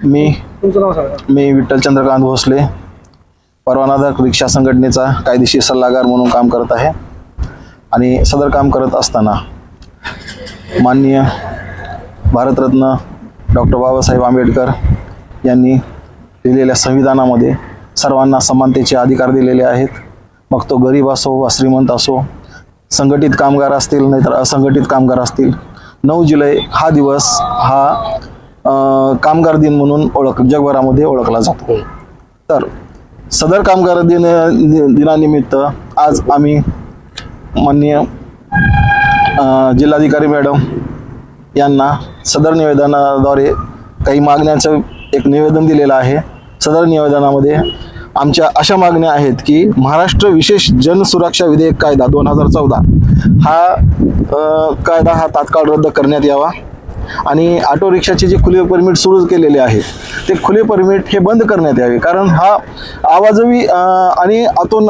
मी तुमचं नाव सांगा. मी विठ्ठल चंद्रकांत भोसले परवानाधारक रिक्षा संघटनेचा कायदेशीर सल्लागार म्हणून काम करत आहे. आणि सदर काम करत असताना माननीय भारतरत्न डॉक्टर बाबासाहेब आंबेडकर यांनी दिलेल्या संविधानामध्ये सर्वांना समानतेचे अधिकार दिलेले आहेत. मग तो गरीब असो वा श्रीमंत असो संघटित कामगार असतील नाहीतर असंघटित कामगार असतील नऊ जुलै हा दिवस हा अ, कामगार दिन म्हणून ओळख जगभरामध्ये ओळखला जातो. तर सदर कामगार दिन दि- दिनानिमित्त आज आम्ही माननीय अ, जिल्हाधिकारी मॅडम यांना सदर निवेदनाद्वारे काही मागण्यांचं एक निवेदन दिलेलं आहे. सदर निवेदनामध्ये आमच्या अशा मागण्या आहेत की महाराष्ट्र विशेष जनसुरक्षा विधेयक कायदा दोन हजार चौदा हा अ, कायदा हा तात्काळ रद्द करण्यात यावा. आणि ऑटो रिक्षाचे जे खुले परमिट सुरू केलेले आहेत ते खुले परमिट हे बंद करण्यात यावे. कारण हा आवाजवी आणि आतून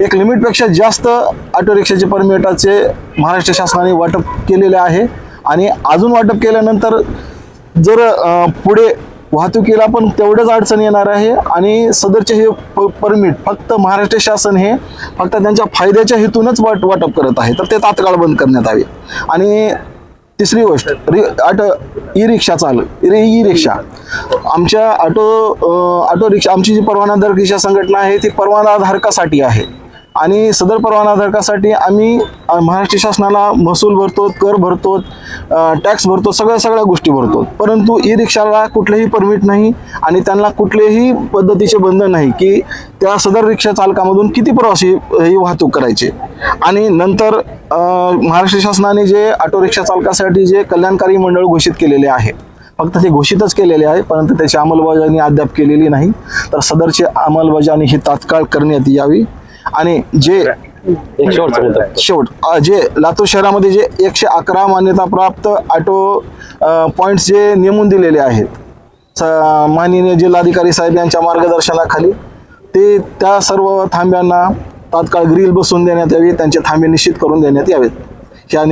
एक लिमिटपेक्षा जास्त ऑटो रिक्षाचे परमिटाचे महाराष्ट्र शासनाने वाटप केलेले आहे. आणि अजून वाटप केल्यानंतर जर पुढे वाहतुकीला पण तेवढंच अडचण येणार आहे आणि सदरचे हे प- परमिट फक्त महाराष्ट्र शासन हे फक्त त्यांच्या फायद्याच्या हेतूनच वाट वाटप करत आहे. तर ते तात्काळ बंद करण्यात यावे आणि तिसरी गोष्ट रि ऑटो ई रिक्षा चालक ई रिक्षा आमच्या ऑटो ऑटो रिक्षा आमची जी परवानाधारक रिक्षा संघटना आहे ती परवानाधारकासाठी आहे. आणि सदर परवानाधारकासाठी आम्ही महाराष्ट्र शासनाला महसूल भरतो कर भरतो टॅक्स भरतो सगळ्या सगळ्या गोष्टी भरतो परंतु ई रिक्षाला कुठलेही परमिट नाही आणि त्यांना कुठलेही पद्धतीचे बंधन नाही की त्या सदर रिक्षा चालकामधून किती प्रवासी ही वाहतूक करायचे. आणि नंतर महाराष्ट्र शासनाने जे ऑटो रिक्षा चालकासाठी जे कल्याणकारी मंडळ घोषित केलेले आहे फक्त ते घोषितच केलेले आहे परंतु त्याची अंमलबजावणी अद्याप केलेली नाही. तर सदरची अंमलबजावणी ही तात्काळ करण्यात यावी. आणि जे शेवट जे लातूर शहरामध्ये जे एकशे अकरा मान्यताप्राप्त ऑटो पॉईंट्स जे नेमून दिलेले आहेत माननीय जिल्हाधिकारी साहेब यांच्या मार्गदर्शनाखाली ते त्या सर्व थांब्यांना तात्काळ ग्रिल बसवून देण्यात यावी त्यांचे थांबे निश्चित करून देण्यात यावेत. ह्या